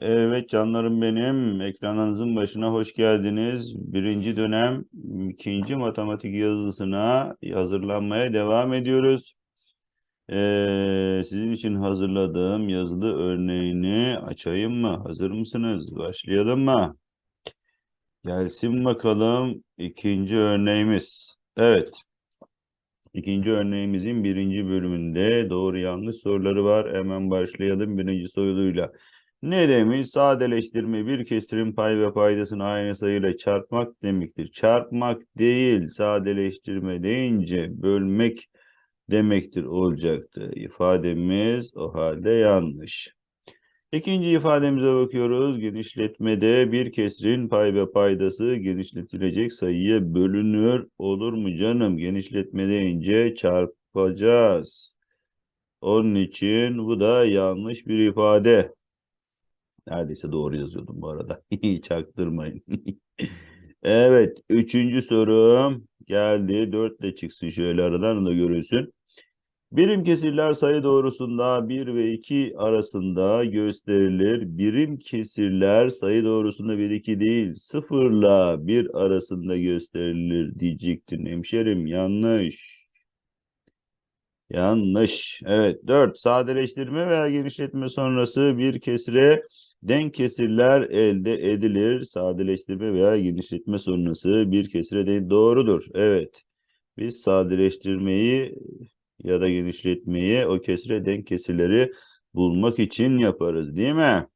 Evet canlarım benim. Ekranınızın başına hoş geldiniz. Birinci dönem ikinci matematik yazısına hazırlanmaya devam ediyoruz. Ee, sizin için hazırladığım yazılı örneğini açayım mı? Hazır mısınız? Başlayalım mı? Gelsin bakalım ikinci örneğimiz. Evet. İkinci örneğimizin birinci bölümünde doğru yanlış soruları var. Hemen başlayalım birinci soruyla. Ne demiş? Sadeleştirme bir kesirin pay ve paydasını aynı sayıyla çarpmak demektir. Çarpmak değil, sadeleştirme deyince bölmek demektir olacaktı. İfademiz o halde yanlış. İkinci ifademize bakıyoruz. Genişletmede bir kesirin pay ve paydası genişletilecek sayıya bölünür. Olur mu canım? Genişletme deyince çarpacağız. Onun için bu da yanlış bir ifade. Neredeyse doğru yazıyordum bu arada. Çaktırmayın. evet. Üçüncü sorum geldi. Dörtle çıksın şöyle aradan da görülsün. Birim kesirler sayı doğrusunda 1 ve 2 arasında gösterilir. Birim kesirler sayı doğrusunda 1 2 değil 0 ile 1 arasında gösterilir diyecektin hemşerim. Yanlış. Yanlış. Evet. 4. Sadeleştirme veya genişletme sonrası bir kesire denk kesirler elde edilir. Sadeleştirme veya genişletme sonrası bir kesire denk doğrudur. Evet. Biz sadeleştirmeyi ya da genişletmeyi o kesire denk kesirleri bulmak için yaparız değil mi?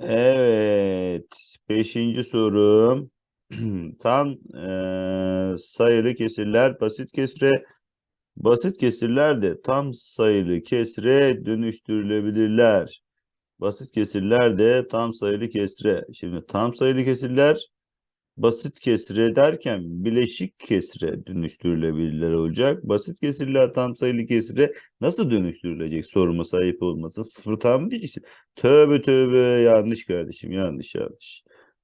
Evet. Beşinci sorum. Tam e, sayılı kesirler basit kesire basit kesirler de tam sayılı kesire dönüştürülebilirler. Basit kesirler de tam sayılı kesire. Şimdi tam sayılı kesirler basit kesire derken bileşik kesire dönüştürülebilirler olacak. Basit kesirler tam sayılı kesire nasıl dönüştürülecek soruma sahip olmasın. Sıfır tam diyeceksin? Tövbe tövbe yanlış kardeşim yanlış yanlış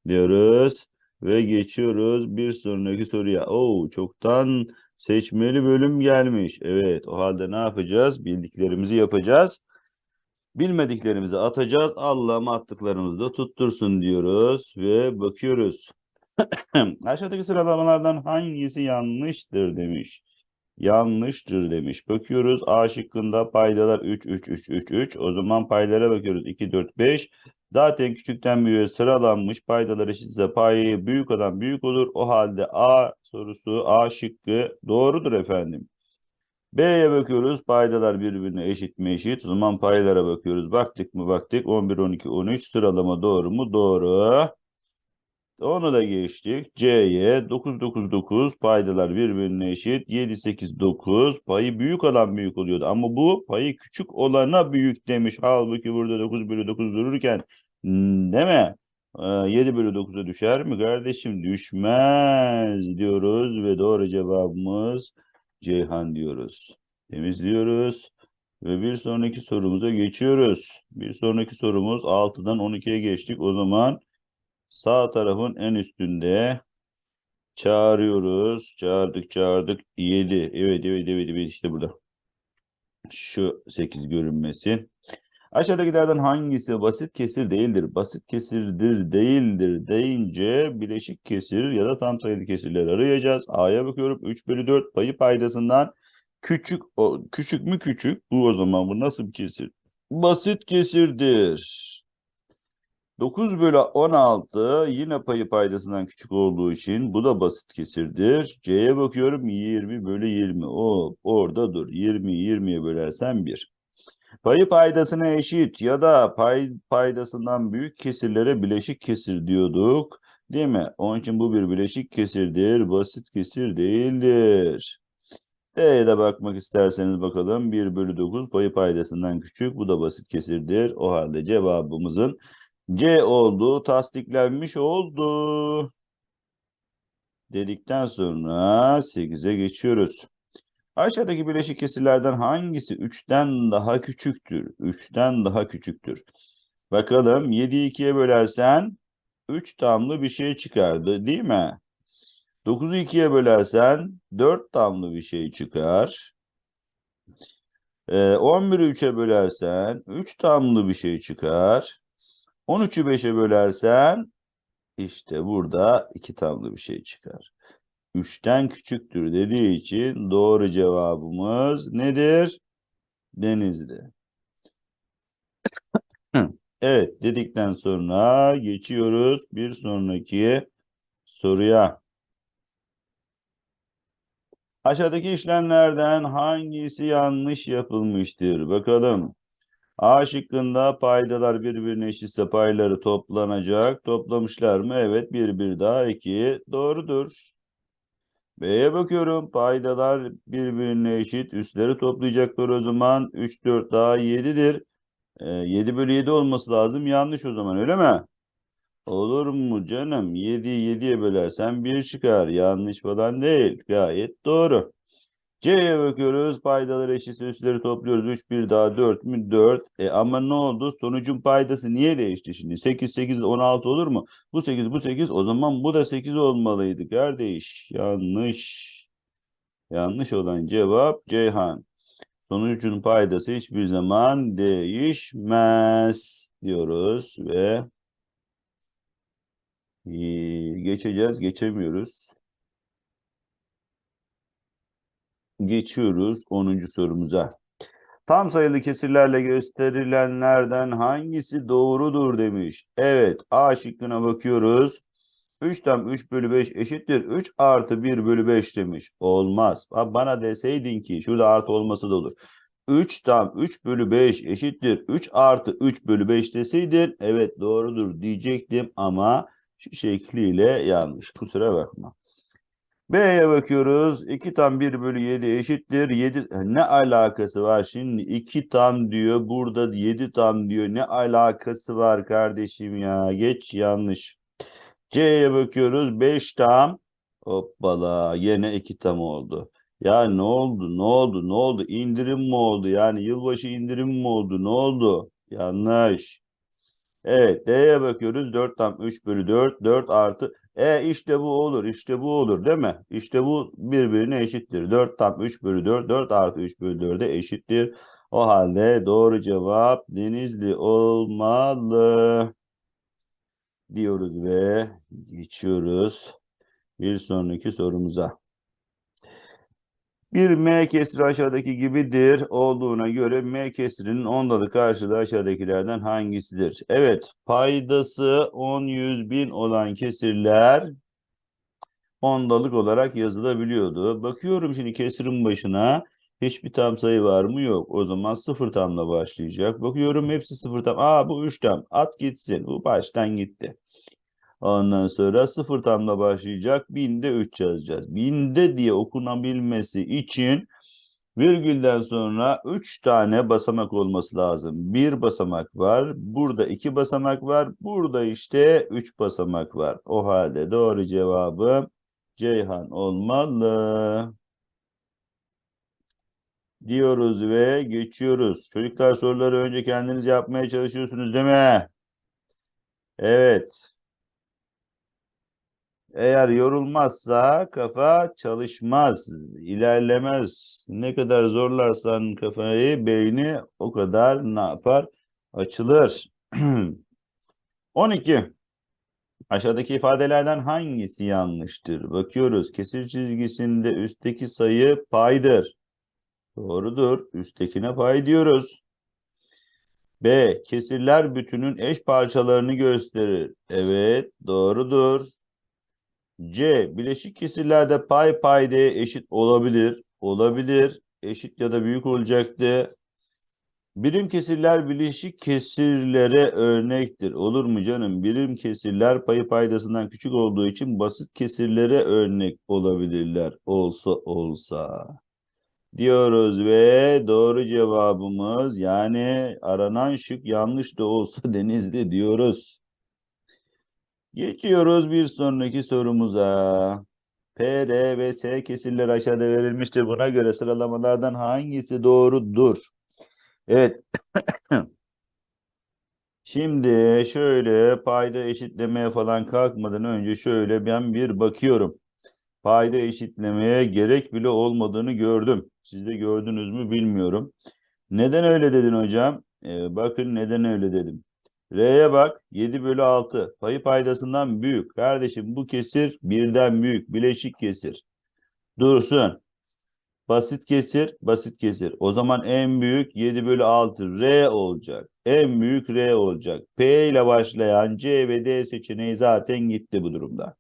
diyoruz. Ve geçiyoruz bir sonraki soruya. Oo çoktan seçmeli bölüm gelmiş. Evet o halde ne yapacağız? Bildiklerimizi yapacağız. Bilmediklerimizi atacağız. Allah'ım attıklarımızı da tuttursun diyoruz. Ve bakıyoruz. Aşağıdaki sıralamalardan hangisi yanlıştır demiş. Yanlıştır demiş. Bakıyoruz A şıkkında paydalar 3, 3, 3, 3, 3. O zaman paylara bakıyoruz. 2, 4, 5. Zaten küçükten büyüğe sıralanmış. Paydalar eşitse payı büyük olan büyük olur. O halde A sorusu A şıkkı doğrudur efendim. B'ye bakıyoruz. Paydalar birbirine eşit mi eşit? O zaman paylara bakıyoruz. Baktık mı baktık. 11, 12, 13 sıralama doğru mu? Doğru. Onu da geçtik. C'ye 9, 9, 9 paydalar birbirine eşit. 7, 8, 9 payı büyük olan büyük oluyordu. Ama bu payı küçük olana büyük demiş. Halbuki burada 9 bölü 9 dururken hmm, değil mi? 7 bölü 9'a düşer mi kardeşim? Düşmez diyoruz ve doğru cevabımız Ceyhan diyoruz. Temizliyoruz ve bir sonraki sorumuza geçiyoruz. Bir sonraki sorumuz 6'dan 12'ye geçtik. O zaman sağ tarafın en üstünde çağırıyoruz. Çağırdık çağırdık 7. Evet evet evet evet işte burada. Şu 8 görünmesi. Aşağıdakilerden hangisi basit kesir değildir? Basit kesirdir değildir deyince bileşik kesir ya da tam sayılı kesirler arayacağız. A'ya bakıyorum 3 bölü 4 payı paydasından küçük o, küçük mü küçük? Bu o zaman bu nasıl bir kesir? Basit kesirdir. 9 bölü 16 yine payı paydasından küçük olduğu için bu da basit kesirdir. C'ye bakıyorum 20 bölü 20. O orada dur. 20 20'ye bölersen 1. Payı paydasına eşit ya da pay paydasından büyük kesirlere bileşik kesir diyorduk. Değil mi? Onun için bu bir bileşik kesirdir. Basit kesir değildir. D'ye de bakmak isterseniz bakalım. 1 bölü 9 payı paydasından küçük. Bu da basit kesirdir. O halde cevabımızın C oldu. Tasdiklenmiş oldu. Dedikten sonra 8'e geçiyoruz. Aşağıdaki bileşik kesirlerden hangisi 3'ten daha küçüktür? 3'ten daha küçüktür. Bakalım 7'yi 2'ye bölersen 3 tamlı bir şey çıkardı değil mi? 9'u 2'ye bölersen 4 tamlı bir şey çıkar. Ee, 11'i 3'e bölersen 3 tamlı bir şey çıkar. 13'ü 5'e bölersen işte burada 2 tamlı bir şey çıkar. 3'ten küçüktür dediği için doğru cevabımız nedir? Denizli. Evet dedikten sonra geçiyoruz bir sonraki soruya. Aşağıdaki işlemlerden hangisi yanlış yapılmıştır? Bakalım. A şıkkında paydalar birbirine eşitse payları toplanacak. Toplamışlar mı? Evet. Bir bir daha iki. Doğrudur. B'ye bakıyorum. Paydalar birbirine eşit. Üstleri toplayacaklar o zaman. 3, 4 daha 7'dir. Ee, 7 bölü 7 olması lazım. Yanlış o zaman öyle mi? Olur mu canım? 7'yi 7'ye bölersen 1 çıkar. Yanlış falan değil. Gayet doğru. C'ye bakıyoruz. Paydaları eşitse üstleri topluyoruz. 3 1 daha 4 mü? 4. E ama ne oldu? Sonucun paydası niye değişti şimdi? 8 8 16 olur mu? Bu 8 bu 8 o zaman bu da 8 olmalıydı kardeş. Yanlış. Yanlış olan cevap Ceyhan. Sonucun paydası hiçbir zaman değişmez diyoruz ve geçeceğiz, geçemiyoruz. Geçiyoruz 10. sorumuza. Tam sayılı kesirlerle gösterilenlerden hangisi doğrudur demiş. Evet A şıkkına bakıyoruz. 3 tam 3 bölü 5 eşittir. 3 artı 1 bölü 5 demiş. Olmaz. Bana deseydin ki şurada artı olması da olur. 3 tam 3 bölü 5 eşittir. 3 artı 3 bölü 5 deseydin evet doğrudur diyecektim ama şu şekliyle yanlış. Kusura bakma. B'ye bakıyoruz. 2 tam 1 bölü 7 eşittir. 7 ne alakası var şimdi? 2 tam diyor. Burada 7 tam diyor. Ne alakası var kardeşim ya? Geç yanlış. C'ye bakıyoruz. 5 tam. Hoppala. Yine 2 tam oldu. Ya ne oldu? Ne oldu? Ne oldu? İndirim mi oldu? Yani yılbaşı indirim mi oldu? Ne oldu? Yanlış. Evet D'ye bakıyoruz. 4 tam 3 bölü 4. 4 artı. E işte bu olur. işte bu olur değil mi? İşte bu birbirine eşittir. 4 tam 3 bölü 4. 4 artı 3 bölü 4'e eşittir. O halde doğru cevap Denizli olmalı. Diyoruz ve geçiyoruz bir sonraki sorumuza. Bir M kesri aşağıdaki gibidir olduğuna göre M kesrinin ondalı karşılığı aşağıdakilerden hangisidir? Evet, paydası 10, 100, 1000 olan kesirler ondalık olarak yazılabiliyordu. Bakıyorum şimdi kesirin başına hiçbir tam sayı var mı? Yok. O zaman sıfır tamla başlayacak. Bakıyorum hepsi sıfır tam. Aa bu üç tam. At gitsin. Bu baştan gitti. Ondan sonra sıfır tamla başlayacak. Binde 3 yazacağız. Binde diye okunabilmesi için virgülden sonra 3 tane basamak olması lazım. Bir basamak var. Burada iki basamak var. Burada işte 3 basamak var. O halde doğru cevabım Ceyhan olmalı. Diyoruz ve geçiyoruz. Çocuklar soruları önce kendiniz yapmaya çalışıyorsunuz değil mi? Evet. Eğer yorulmazsa kafa çalışmaz, ilerlemez. Ne kadar zorlarsan kafayı, beyni o kadar ne yapar? Açılır. 12. Aşağıdaki ifadelerden hangisi yanlıştır? Bakıyoruz. Kesir çizgisinde üstteki sayı paydır. Doğrudur. Üsttekine pay diyoruz. B. Kesirler bütünün eş parçalarını gösterir. Evet, doğrudur. C. Bileşik kesirlerde pay paydaya eşit olabilir. Olabilir. Eşit ya da büyük olacaktı. Birim kesirler bileşik kesirlere örnektir. Olur mu canım? Birim kesirler payı paydasından küçük olduğu için basit kesirlere örnek olabilirler. Olsa olsa. Diyoruz ve doğru cevabımız yani aranan şık yanlış da olsa denizli diyoruz. Geçiyoruz bir sonraki sorumuza. P, R ve S kesirler aşağıda verilmiştir. Buna göre sıralamalardan hangisi doğrudur? Evet. Şimdi şöyle payda eşitlemeye falan kalkmadan önce şöyle ben bir bakıyorum. Payda eşitlemeye gerek bile olmadığını gördüm. Siz de gördünüz mü bilmiyorum. Neden öyle dedin hocam? Ee, bakın neden öyle dedim. R'ye bak 7 bölü 6 payı paydasından büyük. Kardeşim bu kesir birden büyük bileşik kesir. Dursun. Basit kesir, basit kesir. O zaman en büyük 7 bölü 6 R olacak. En büyük R olacak. P ile başlayan C ve D seçeneği zaten gitti bu durumda.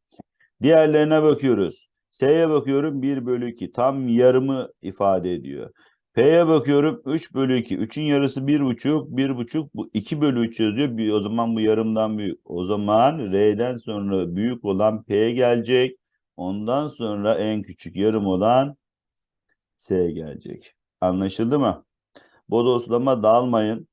Diğerlerine bakıyoruz. S'ye bakıyorum 1 bölü 2 tam yarımı ifade ediyor. P'ye bakıyorum 3 bölü 2. 3'ün yarısı 1,5. 1,5 bu 2 bölü 3 yazıyor. Bir- O zaman bu yarımdan büyük. O zaman R'den sonra büyük olan P gelecek. Ondan sonra en küçük yarım olan S gelecek. Anlaşıldı mı? Bodoslama dalmayın.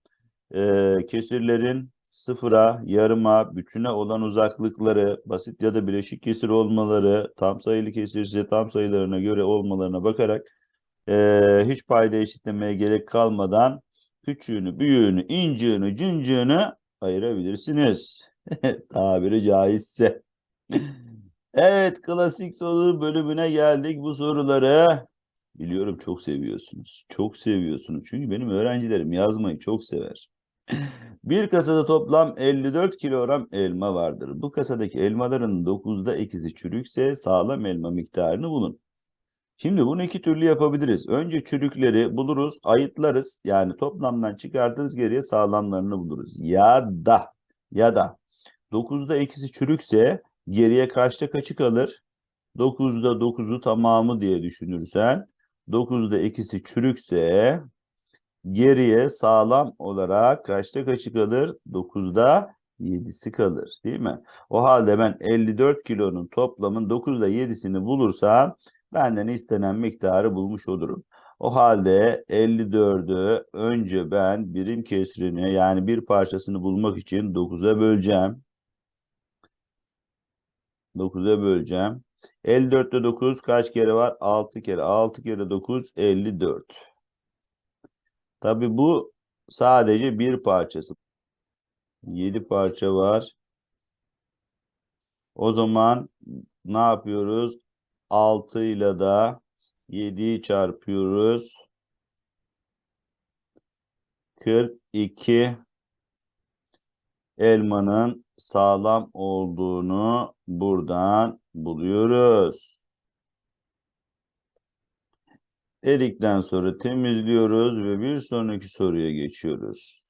Ee, kesirlerin sıfıra, yarıma, bütüne olan uzaklıkları, basit ya da bileşik kesir olmaları, tam sayılı kesirse tam sayılarına göre olmalarına bakarak ee, hiç payda eşitlemeye gerek kalmadan küçüğünü, büyüğünü, incığını, cıncığını ayırabilirsiniz. Tabiri caizse. Evet, klasik soru bölümüne geldik. Bu soruları biliyorum çok seviyorsunuz. Çok seviyorsunuz. Çünkü benim öğrencilerim yazmayı çok sever. Bir kasada toplam 54 kilogram elma vardır. Bu kasadaki elmaların 9'da ikisi çürükse sağlam elma miktarını bulun. Şimdi bunu iki türlü yapabiliriz. Önce çürükleri buluruz, ayıtlarız. Yani toplamdan çıkartırız geriye sağlamlarını buluruz. Ya da ya da 9'da ikisi çürükse geriye kaçta kaçı kalır? 9'da 9'u tamamı diye düşünürsen 9'da ikisi çürükse geriye sağlam olarak kaçta kaçı kalır? 9'da 7'si kalır değil mi? O halde ben 54 kilonun toplamın 9'da 7'sini bulursam benden istenen miktarı bulmuş olurum. O halde 54'ü önce ben birim kesrini yani bir parçasını bulmak için 9'a böleceğim. 9'a böleceğim. 54'te 9 kaç kere var? 6 kere. 6 kere 9 54. Tabii bu sadece bir parçası. 7 parça var. O zaman ne yapıyoruz? 6 ile de 7'yi çarpıyoruz. 42 elmanın sağlam olduğunu buradan buluyoruz. Dedikten sonra temizliyoruz ve bir sonraki soruya geçiyoruz.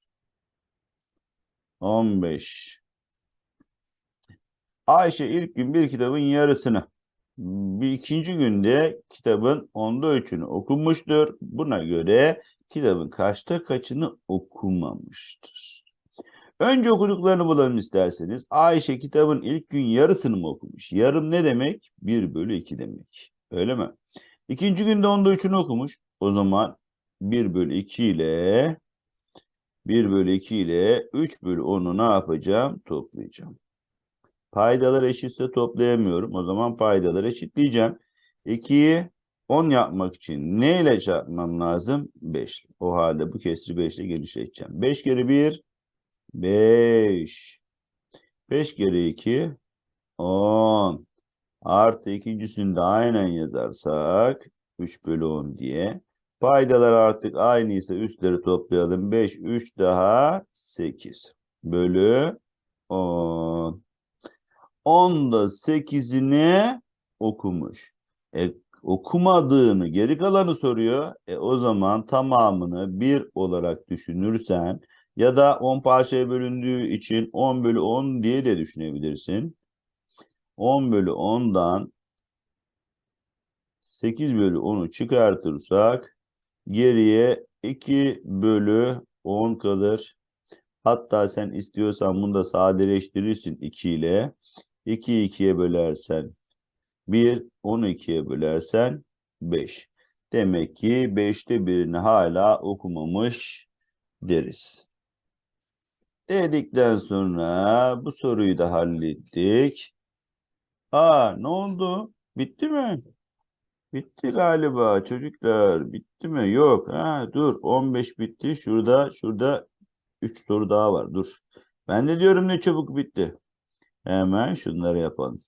15. Ayşe ilk gün bir kitabın yarısını, bir ikinci günde kitabın onda üçünü okumuştur. Buna göre kitabın kaçta kaçını okumamıştır. Önce okuduklarını bulalım isterseniz. Ayşe kitabın ilk gün yarısını mı okumuş? Yarım ne demek? 1 bölü 2 demek. Öyle mi? İkinci günde onda üçünü okumuş. O zaman 1 bölü 2 ile 1 bölü 2 ile 3 bölü 10'u ne yapacağım? Toplayacağım. Paydalar eşitse toplayamıyorum. O zaman paydaları eşitleyeceğim. 2'yi 10 yapmak için ne ile çarpmam lazım? 5. O halde bu kesri 5 ile genişleteceğim. 5 kere 1 5. 5 kere 2 10. Artı ikincisini de aynen yazarsak 3 bölü 10 diye. Paydalar artık aynıysa üstleri toplayalım. 5, 3 daha 8 bölü 10. 10'da 8'ini okumuş. E, okumadığını geri kalanı soruyor. E, o zaman tamamını 1 olarak düşünürsen ya da 10 parçaya bölündüğü için 10 bölü 10 diye de düşünebilirsin. 10 bölü 10'dan 8 bölü 10'u çıkartırsak geriye 2 bölü 10 kalır. Hatta sen istiyorsan bunu da sadeleştirirsin 2 ile. 2'yi 2'ye bölersen 1, 10'u 2'ye bölersen 5. Demek ki 5'te birini hala okumamış deriz. Dedikten sonra bu soruyu da hallettik. Aa ne oldu? Bitti mi? Bitti galiba çocuklar. Bitti mi? Yok. Ha dur 15 bitti. Şurada şurada 3 soru daha var. Dur. Ben de diyorum ne çabuk bitti. Hemen şunları yapalım.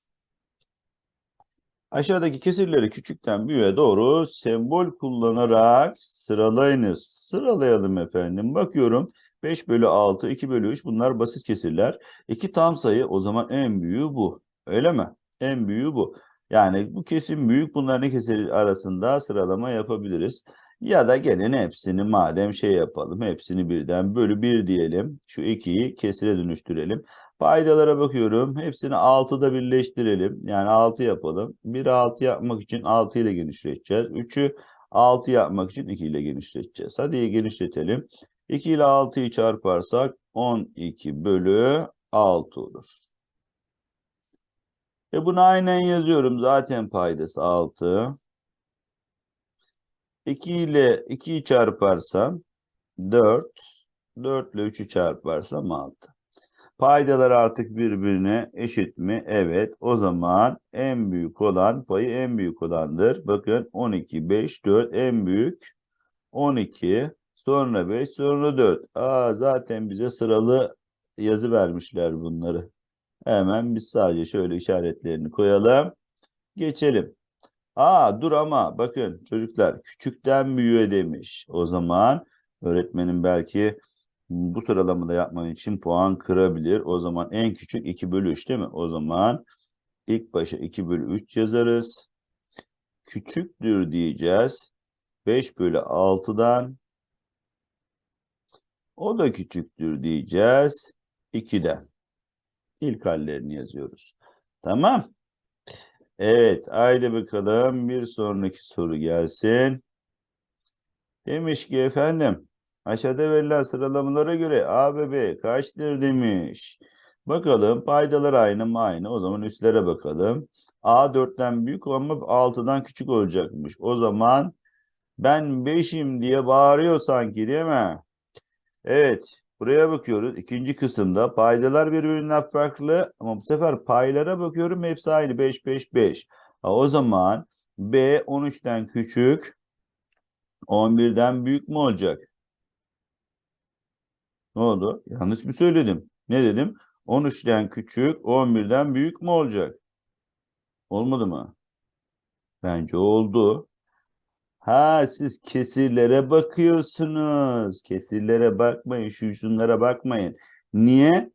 Aşağıdaki kesirleri küçükten büyüğe doğru sembol kullanarak sıralayınız. Sıralayalım efendim. Bakıyorum 5 bölü 6, 2 bölü 3 bunlar basit kesirler. 2 tam sayı o zaman en büyüğü bu. Öyle mi? En büyüğü bu. Yani bu kesim büyük bunların kesir arasında sıralama yapabiliriz. Ya da gelin hepsini madem şey yapalım. Hepsini birden bölü 1 diyelim. Şu 2'yi kesire dönüştürelim. Paydalara bakıyorum. Hepsini 6'da birleştirelim. Yani 6 yapalım. 1'i 6 yapmak için 6 ile genişleteceğiz. 3'ü 6 yapmak için 2 ile genişleteceğiz. Hadi genişletelim. 2 ile 6'yı çarparsak 12 bölü 6 olur. E bunu aynen yazıyorum. Zaten paydası 6. 2 ile 2'yi çarparsam 4. 4 ile 3'ü çarparsam 6. Paydalar artık birbirine eşit mi? Evet. O zaman en büyük olan payı en büyük olandır. Bakın 12, 5, 4 en büyük 12. Sonra 5, sonra 4. Aa, zaten bize sıralı yazı vermişler bunları. Hemen biz sadece şöyle işaretlerini koyalım. Geçelim. Aa dur ama bakın çocuklar küçükten büyüğe demiş. O zaman öğretmenim belki bu sıralamada yapman için puan kırabilir. O zaman en küçük 2 bölü 3 değil mi? O zaman ilk başa 2 bölü 3 yazarız. Küçüktür diyeceğiz. 5 bölü 6'dan o da küçüktür diyeceğiz. 2'den. İlk hallerini yazıyoruz. Tamam. Evet, haydi bakalım bir sonraki soru gelsin. Demiş ki efendim, aşağıda verilen sıralamalara göre A ve B kaçtır demiş. Bakalım paydalar aynı mı aynı? O zaman üstlere bakalım. A 4'ten büyük ama 6'dan küçük olacakmış. O zaman ben 5'im diye bağırıyor sanki değil mi? Evet. Buraya bakıyoruz. İkinci kısımda paydalar birbirinden farklı ama bu sefer paylara bakıyorum hepsi aynı 5 5 5. Ha, o zaman B 13'ten küçük 11'den büyük mü olacak? Ne oldu? Yanlış mı söyledim? Ne dedim? 13'ten küçük 11'den büyük mü olacak? Olmadı mı? Bence oldu. Ha siz kesirlere bakıyorsunuz. Kesirlere bakmayın. Şu şunlara bakmayın. Niye?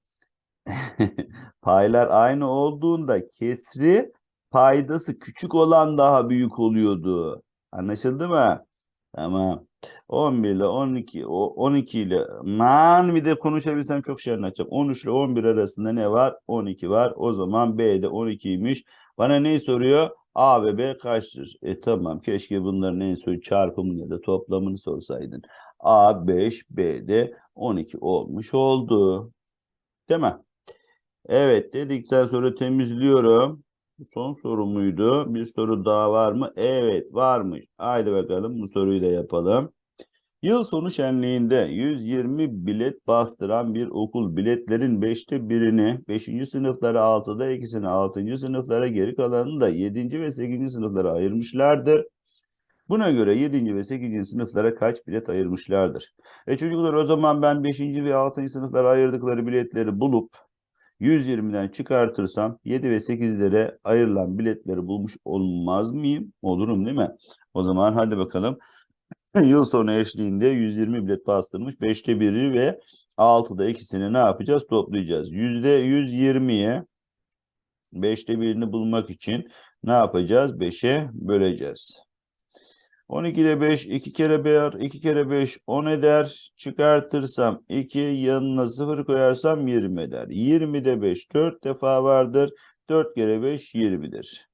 Paylar aynı olduğunda kesri paydası küçük olan daha büyük oluyordu. Anlaşıldı mı? Tamam. 11 ile 12, o 12 ile man bir de konuşabilsem çok şey anlatacağım. 13 ile 11 arasında ne var? 12 var. O zaman B'de 12'ymiş. Bana ne soruyor? A ve B kaçtır? E tamam keşke bunların en son çarpımını ya da toplamını sorsaydın. A 5, B de 12 olmuş oldu. Değil mi? Evet dedikten sonra temizliyorum. Son soru muydu? Bir soru daha var mı? Evet varmış. Haydi bakalım bu soruyu da yapalım. Yıl sonu şenliğinde 120 bilet bastıran bir okul biletlerin 5'te birini 5. sınıflara 6'da ikisini 6. sınıflara geri kalanını da 7. ve 8. sınıflara ayırmışlardır. Buna göre 7. ve 8. sınıflara kaç bilet ayırmışlardır? E çocuklar o zaman ben 5. ve 6. sınıflara ayırdıkları biletleri bulup 120'den çıkartırsam 7 ve 8'lere ayrılan biletleri bulmuş olmaz mıyım? Olurum değil mi? O zaman hadi bakalım. Yıl sonu eşliğinde 120 bilet bastırmış. 5'te biri ve 6'da ikisini ne yapacağız? Toplayacağız. %120'ye 5'te birini bulmak için ne yapacağız? 5'e böleceğiz. 12'de 5, 2 kere 1, 2 kere 5, 10 eder. Çıkartırsam 2, yanına 0 koyarsam 20 eder. 20'de 5, 4 defa vardır. 4 kere 5, 20'dir.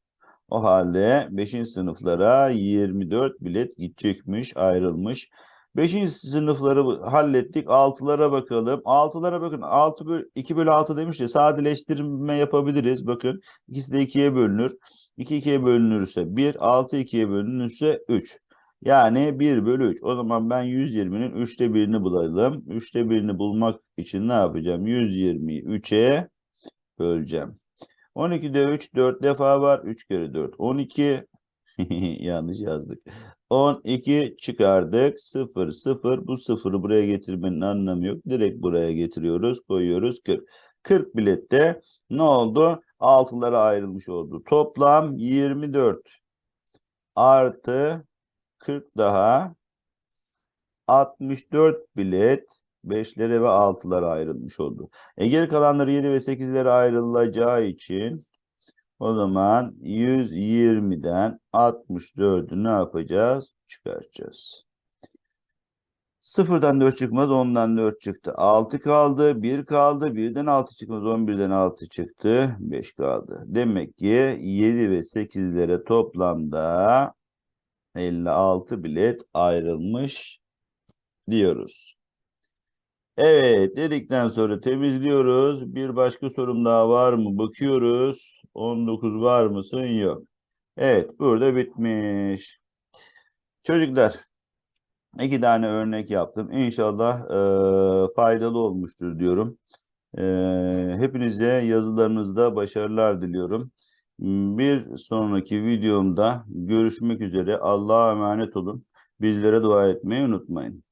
O halde 5. sınıflara 24 bilet gidecekmiş, ayrılmış. 5. sınıfları hallettik. 6'lara bakalım. 6'lara bakın. 6 bölü, 2 bölü 6 demiş ya sadeleştirme yapabiliriz. Bakın ikisi de 2'ye bölünür. 2 2'ye bölünürse 1, 6 2'ye bölünürse 3. Yani 1 bölü 3. O zaman ben 120'nin 3'te 1'ini bulalım. 3'te 1'ini bulmak için ne yapacağım? 120'yi 3'e böleceğim. 12'de 3 4 defa var. 3 kere 4 12. Yanlış yazdık. 12 çıkardık. 0 0. Bu sıfırı buraya getirmenin anlamı yok. Direkt buraya getiriyoruz. Koyuyoruz 40. 40 bilette ne oldu? Altılara ayrılmış oldu. Toplam 24 artı 40 daha 64 bilet 5'lere ve 6'lara ayrılmış oldu. E geri kalanları 7 ve 8'lere ayrılacağı için o zaman 120'den 64'ü ne yapacağız? Çıkartacağız. Sıfırdan 4 çıkmaz, 10'dan 4 çıktı. 6 kaldı, 1 kaldı. 1'den 6 çıkmaz, 11'den 6 çıktı. 5 kaldı. Demek ki 7 ve 8'lere toplamda 56 bilet ayrılmış diyoruz. Evet dedikten sonra temizliyoruz. Bir başka sorum daha var mı? Bakıyoruz. 19 var mısın? Yok. Evet burada bitmiş. Çocuklar iki tane örnek yaptım. İnşallah eee, faydalı olmuştur diyorum. Eee hepinize yazılarınızda başarılar diliyorum. Bir sonraki videomda görüşmek üzere. Allah'a emanet olun. Bizlere dua etmeyi unutmayın.